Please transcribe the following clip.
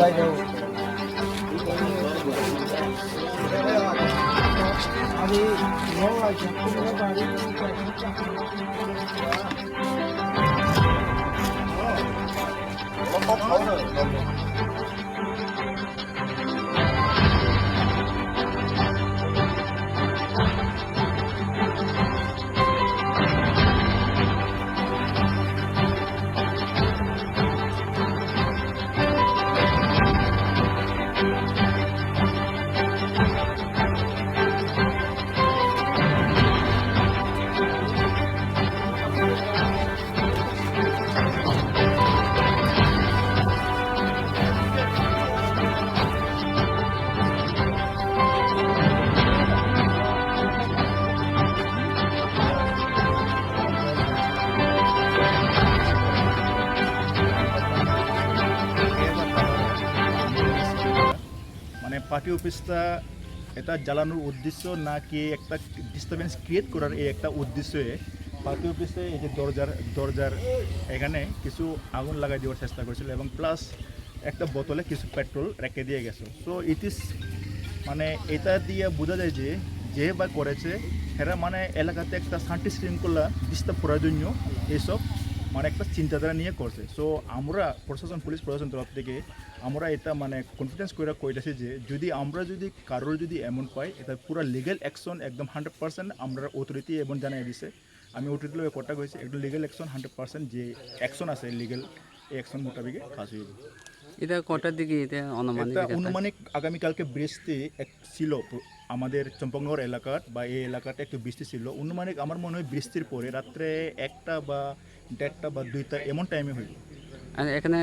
拜给我。我们包头了，老公。পার্টি অফিসটা এটা জ্বালানোর উদ্দেশ্য না কি একটা ডিস্টারবেন্স ক্রিয়েট করার এই একটা উদ্দেশ্যে পার্টি অফিসে এই যে দরজার দরজার এখানে কিছু আগুন লাগাই দেওয়ার চেষ্টা করেছিল এবং প্লাস একটা বোতলে কিছু পেট্রোল রেখে দিয়ে গেছে। সো ইট ইস মানে এটা দিয়ে বোঝা যায় যে যে বা করেছে, এরা মানে এলাকাতে একটা শান্তি শৃঙ্খলা ডিস্টার্ব করার জন্য এইসব মানে একটা চিন্তাধারা নিয়ে করছে। সো আমরা প্রশাসন পুলিশ প্রশাসন তরফ থেকে আমরা এটা মানে কনফিডেন্স করে কইতেছি যে যদি আমরা যদি কারোর যদি এমন পাই এটা পুরো লিগেল অ্যাকশন একদম হান্ড্রেড পার্সেন্ট আমরা অথরিটি এবং জানাই দিছে। আমি অথরিটি লোক কথা কইছি একটু লিগেল অ্যাকশন হান্ড্রেড পার্সেন্ট যে অ্যাকশন আছে লিগেল এই অ্যাকশন মোতাবেকে কাজ হইব। এটা কটার দিকে এটা অনুমানিক? অনুমানিক আগামীকালকে বৃষ্টি এক ছিল আমাদের চম্পকনগর এলাকার বা এই এলাকাতে একটু বৃষ্টি ছিল। অনুমানিক আমার মনে হয় বৃষ্টির পরে রাত্রে একটা বা দেড়টা বা দুইটা এমন টাইমে হইল এখানে